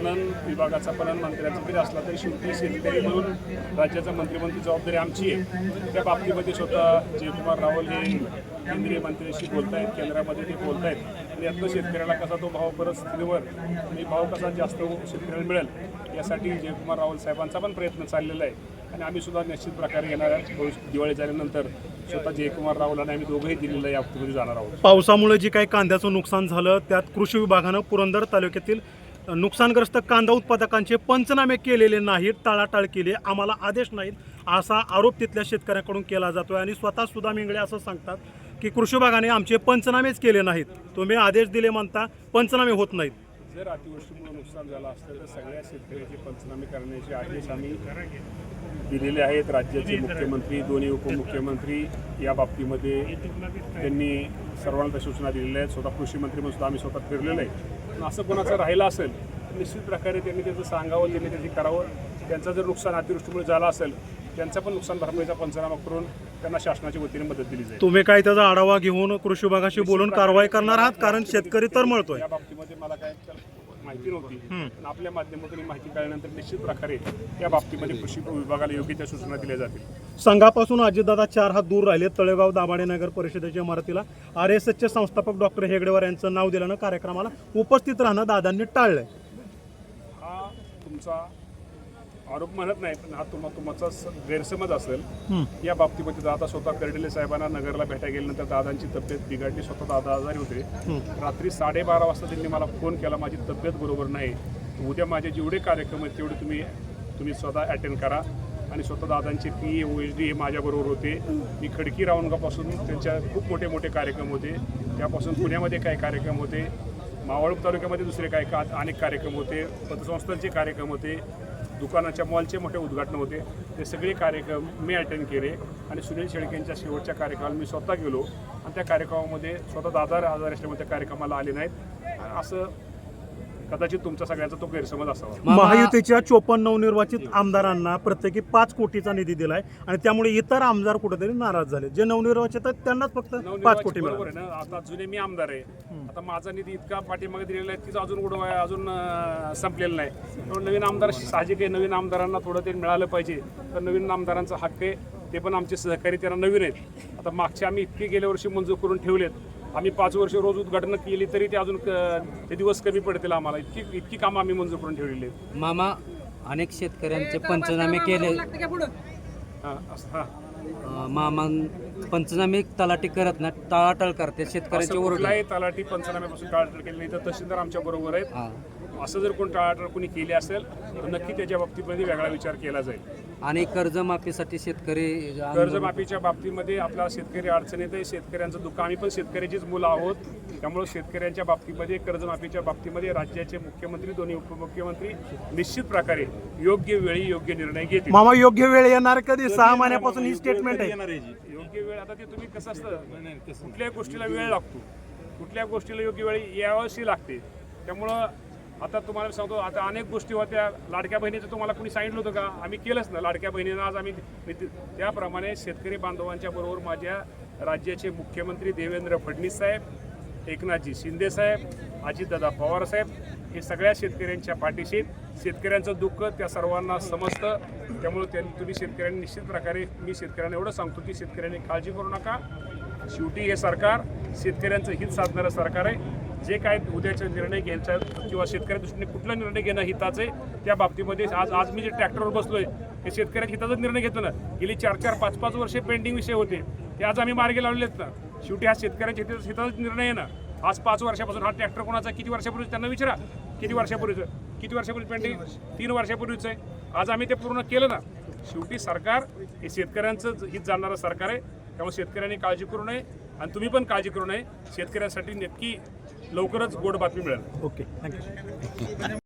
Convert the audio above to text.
पणन विभागाचा पणन मंत्र्यांचा जरी असला तरी शेवटी शेतकरी म्हणून राज्याचा मंत्रिमंत्री जबाबदारी आमची आहे. त्या बाबतीमध्ये स्वतः जयकुमार रावल हे केंद्रीय मंत्र्यांशी बोलत आहेत केंद्रामध्ये ते बोलत आहेत आणि यातनं शेतकऱ्याला कसा तो भाव परत स्थितीवर आणि भाव कसा जास्त शेतकऱ्याला मिळेल यासाठी जयकुमार रावल साहेबांचा पण प्रयत्न चाललेला आहे. आणि आम्ही सुद्धा निश्चित प्रकारे येणार दिवाळी झाल्यानंतर स्वतः जयकुमार रावल आणि आम्ही दोघंही दिल्लीला या बाबतीमध्ये जाणार आहोत. पावसामुळे जे काही कांद्याचं नुकसान झालं त्यात कृषी विभागानं पुरंदर तालुक्यातील नुकसानग्रस्त कांदा उत्पादकांचे पंचनामे केलेले नाहीत टाळाटाळ केली. आम्हाला आदेश नाहीत असा आरोप तिथल्या शेतकऱ्याकडून केला जातोय आणि स्वतः सुद्धा मिंगळे असं सांगतात की कृषी विभागाने आमचे पंचनामेच केले नाहीत. तुम्ही आदेश दिले म्हणता पंचनामे होत नाहीत. जर अतिवृष्टीमुळे नुकसान झालं असतं तर सगळ्या शेतकऱ्याचे पंचनामे करण्याचे आदेश आम्ही दिलेले आहेत राज्याचे मुख्यमंत्री दोन्ही उपमुख्यमंत्री या बाबतीमध्ये त्यांनी सर्वांना सूचना दिलेल्या आहेत. स्वतः कृषी मंत्री म्हणून सुद्धा आम्ही स्वतः फिरलेलो आहे. पण असं कोणाचं राहिलं असेल तर निश्चित प्रकारे त्यांनी त्याचं सांगावं त्यांनी त्याची करावं. त्यांचं जर नुकसान अतिवृष्टीमुळे झालं असेल त्यांचा पण नुकसान भरपाईचा पंचनामा करून त्यांना शासनाच्या वतीने मदत दिली जाईल. तुम्ही काय त्याचा आढावा घेऊन कृषी विभागाशी बोलून कारवाई करणार आहात? कारण शेतकरी तर मळतोय. या बाबतीमध्ये मला काय माहिती नव्हती. पण आपल्या माध्यमातून ही माहिती कळल्यानंतर निश्चित प्रकारे या बाबतीमध्ये कृषी विभागाला योग्य त्या सूचना दिल्या जातील. संघापासून अजितदादा चार हात दूर राहिले तळेगाव दाभाडे नगर परिषदेच्या इमारतीला. आर एस एसचे संस्थापक डॉक्टर हेगडेवार यांचं नाव दिल्यानं कार्यक्रमाला उपस्थित राहणं दादांनी टाळलंय. हा तुमचा आरोप म्हणत नाही पण हा तुम्हा तुमचा स- गैरसमज असेल या बाबतीमध्ये दादा स्वतः कर्डिले साहेबांना नगरला भेटायला गेल्यानंतर दादांची तब्येत बिघडली स्वतः दादा आजारी होते. रात्री साडेबारा वाजता त्यांनी मला फोन केला माझी तब्येत बरोबर नाही. उद्या माझे जेवढे कार्यक्रम आहेत तेवढे तुम्ही तुम्ही स्वतः अटेंड करा. आणि स्वतः दादांचे पी ओ एच डी हे माझ्याबरोबर होते. मी खडकी राऊंडगापासून त्यांच्या खूप मोठे मोठे कार्यक्रम होते. त्यापासून पुण्यामध्ये काही कार्यक्रम होते. मावळ तालुक्यामध्ये दुसरे काही का अनेक कार्यक्रम होते. पतसंस्थांचे कार्यक्रम होते. दुकानाच्या मॉलचे मोठे उद्घाटन होते. ते सगळे कार्यक्रम मी अटेंड केले आणि सुनील शेळकेंच्या शेवटच्या कार्यक्रमाला मी स्वतः गेलो आणि त्या कार्यक्रमामध्ये स्वतः दादा आजार असल्यामुळे त्या कार्यक्रमाला आले नाहीत. असं कदाचित तुमचा सगळ्यांचा तो गैरसमज असावा. महायुतीच्या चोपन्न नवनिर्वाचित आमदारांना प्रत्येकी पाच कोटीचा निधी दिलाय आणि त्यामुळे इतर आमदार कुठेतरी नाराज झाले. जे नवनिर्वाचित आहेत त्यांनाच फक्त पाच कोटी बरोबर मिळाले आहे ना? आता जुने मी आमदार आहे. आता माझा निधी इतका पाठीमागे दिलेला आहे तिचं अजून उडवा अजून संपलेलं नाही. म्हणून नवीन आमदार साहजिक आहे. नवीन आमदारांना थोडं ते मिळालं पाहिजे. तर नवीन आमदारांचा हक्क आहे. ते पण आमचे सहकारी त्यांना नवीन आहेत. आता मागचे आम्ही इतके गेल्या वर्षी मंजूर करून ठेवलेत. आम्ही पाच वर्ष रोज उद्घाटन केली तरी ते अजून क- ते दिवस कमी पडतील आम्हाला. इतकी इतकी कामं आम्ही मंजूर करून ठेवलेली आहेत. मामा अनेक शेतकऱ्यांचे पंचनामे केले. हां असं हां. अं, मामा पंचनामे तलाठी करत नाही टाळाटाळ करते शेतकऱ्यांचे असं ओरड कुठलाही तलाठी पंचनाम्यापासून टाळाटाळ केली नाही तर तहसीलदार आमच्या बरोबर आहेत. हा. असं जर कोण टाळाटाळ कोणी केली असेल तर नक्की त्याच्या बाबतीमध्ये वेगळा विचार केला जाईल. आणि कर्जमाफीसाठी शेतकरी कर्जमाफीच्या बाबतीमध्ये आपला शेतकरी अडचणीत आहे. शेतकऱ्यांचं दुःख आम्ही पण शेतकऱ्याचीच मुलं आहोत. त्यामुळे शेतकऱ्यांच्या बाबतीमध्ये कर्जमाफीच्या बाबतीमध्ये राज्याचे मुख्यमंत्री दोन्ही उपमुख्यमंत्री निश्चित प्रकारे योग्य वेळी योग्य निर्णय घेतील. मामा योग्य वेळ येणार कधी? सहा महिन्यापासून ही स्टेटमेंट आहे. योग्य वेळ आता ते तुम्ही कसं असतं? कुठल्याही गोष्टीला वेळ लागतो? कुठल्या गोष्टीला योग्य वेळ यावंशी लागते? त्यामुळं आता तुम्हाला सांगतो आता अनेक गोष्टी होत्या. लाडक्या बहिणीचं तुम्हाला कोणी सांगितलं होतं का? आम्ही केलंच ना. लाडक्या बहिणीनं आज आम्ही ते- त्याप्रमाणे शेतकरी बांधवांच्या बरोबर माझ्या राज्याचे मुख्यमंत्री देवेंद्र फडणवीस साहेब एकनाथजी शिंदे साहेब अजितदादा पवार साहेब हे सगळ्या शेतकऱ्यांच्या पाठीशी शेतकऱ्यांचं दुःख त्या सर्वांना समजतं. त्यामुळे त्यांनी तुम्ही शेतकऱ्यांनी निश्चित प्रकारे मी शेतकऱ्यांना एवढं सांगतो की शेतकऱ्यांनी काळजी करू नका. शेवटी हे सरकार शेतकऱ्यांचं हित साधणारं सरकार आहे. जे काय उद्याचे निर्णय घ्यायचा किंवा शेतकऱ्या दृष्टीने कुठला निर्णय घेणं हिताचं आहे त्या बाबतीमध्ये आज आज मी जे ट्रॅक्टरवर बसलोय हे शेतकऱ्याच्या हिताचाच निर्णय घेतो ना. गेली चार चार पाच पाच वर्षे पेंडिंग विषय होते. ते आज आम्ही मार्गी आहेत ना. शेवटी हा शेतकऱ्याच्या हिताचा हिताचाच निर्णय आहे ना. आज पाच वर्षापासून हा ट्रॅक्टर कोणाचा किती वर्षापूर्वी त्यांना विचारा. किती वर्षापूर्वीचं? किती वर्षापूर्वी पेंडिंग? तीन वर्षापूर्वीचं आहे. आज आम्ही ते पूर्ण केलं ना. शेवटी सरकार हे शेतकऱ्यांचं हित जाणणारं सरकार आहे. त्यामुळे शेतकऱ्यांनी काळजी करू नये आणि तुम्ही पण काळजी करू नये. शेतकऱ्यांसाठी नक्की लवकरच गोड बातमी मिळेल. Okay thank you.